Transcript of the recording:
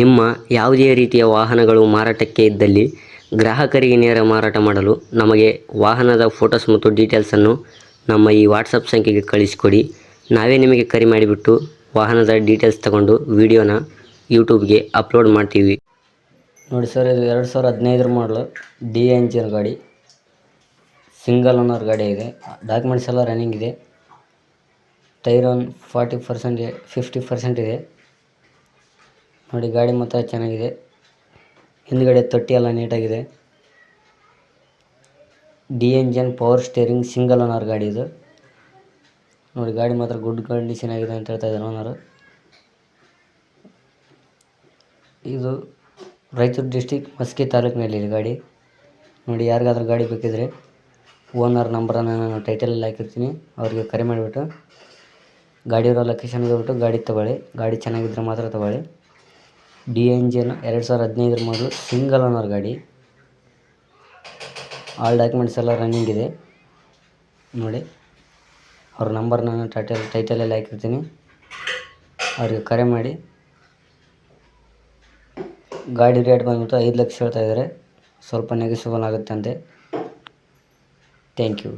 ನಿಮ್ಮ ಯಾವುದೇ ರೀತಿಯ ವಾಹನಗಳು ಮಾರಾಟಕ್ಕೆ ಇದ್ದಲ್ಲಿ ಗ್ರಾಹಕರಿಗೆ ನೇರ ಮಾರಾಟ ಮಾಡಲು ನಮಗೆ ವಾಹನದ ಫೋಟೋಸ್ ಮತ್ತು ಡೀಟೇಲ್ಸನ್ನು ನಮ್ಮ ಈ ವಾಟ್ಸಪ್ ಸಂಖ್ಯೆಗೆ ಕಳಿಸಿಕೊಡಿ. ನಾವೇ ನಿಮಗೆ ಕರೆ ಮಾಡಿಬಿಟ್ಟು ವಾಹನದ ಡೀಟೇಲ್ಸ್ ತಗೊಂಡು ವಿಡಿಯೋನ ಯೂಟ್ಯೂಬ್ಗೆ ಅಪ್ಲೋಡ್ ಮಾಡ್ತೀವಿ. ನೋಡಿ ಸರ್, ಇದು ಎರಡು ಸಾವಿರ ಹದಿನೈದರ ಮಾಡಲು ಡಿ ಎಂಜಿನ್ ಗಾಡಿ. ಸಿಂಗಲ್ ಓನರ್ ಗಾಡಿ ಇದೆ. ಡಾಕ್ಯುಮೆಂಟ್ಸ್ ಎಲ್ಲ ರನ್ನಿಂಗ್ ಇದೆ. ಟೈರ್ ಒಂದು ಫಾರ್ಟಿ ಪರ್ಸೆಂಟ್, ಫಿಫ್ಟಿ ಪರ್ಸೆಂಟ್ ಇದೆ. ನೋಡಿ, ಗಾಡಿ ಮಾತ್ರ ಚೆನ್ನಾಗಿದೆ. ಹಿಂದ್ಗಡೆ ತೊಟ್ಟಿ ಎಲ್ಲ ನೀಟಾಗಿದೆ. D engine, power steering, single owner ಗಾಡಿ ಇದು. ನೋಡಿ, ಗಾಡಿ ಮಾತ್ರ ಗುಡ್ ಕಂಡೀಷನ್ ಆಗಿದೆ ಅಂತ ಹೇಳ್ತಾ ಇದ್ದಾರೆ ಓನರು. ಇದು ರಾಯಚೂರು ಡಿಸ್ಟಿಕ್ ಮಸ್ಕಿ ತಾಲೂಕಿನಲ್ಲಿ ಗಾಡಿ. ನೋಡಿ, ಯಾರಿಗಾದ್ರೂ ಗಾಡಿ ಬೇಕಿದ್ರೆ ಓನರ್ ನಂಬರನ್ನು ನಾನು ಟೈಟಲಲ್ಲಿ ಹಾಕಿರ್ತೀನಿ. ಅವರಿಗೆ ಕರೆ ಮಾಡಿಬಿಟ್ಟು ಗಾಡಿ ಇರೋ ಲೊಕೇಶನ್ಗೆ ಹೋಗ್ಬಿಟ್ಟು ಗಾಡಿ ತೊಗೊಳ್ಳಿ. ಗಾಡಿ ಚೆನ್ನಾಗಿದ್ರೆ ಮಾತ್ರ ತೊಗೊಳ್ಳಿ. ಡಿ ಎನ್ ಎಂಜಿನ್ ಎರಡು ಸಾವಿರ ಹದಿನೈದರ ಮಾಡಲು ಸಿಂಗಲ್ ಓನರ್ ಗಾಡಿ. ಆಲ್ ಡಾಕ್ಯುಮೆಂಟ್ಸ್ ಎಲ್ಲ ರನ್ನಿಂಗ್ ಇದೆ. ನೋಡಿ, ಅವ್ರ ನಂಬರ್ ನಾನು ಟೈಟಲ್ ಟೈಟಲಲ್ಲಿ ಹಾಕಿರ್ತೀನಿ. ಅವ್ರಿಗೆ ಕರೆ ಮಾಡಿ. ಗಾಡಿ ರೇಟ್ ಬಂದ್ಬಿಟ್ಟು ಐದು ಲಕ್ಷ ಹೇಳ್ತಾ ಇದ್ದಾರೆ. ಸ್ವಲ್ಪ ನೆಗೆಸಿಬಲ್ ಆಗುತ್ತೆ ಅಂತೆ. Thank you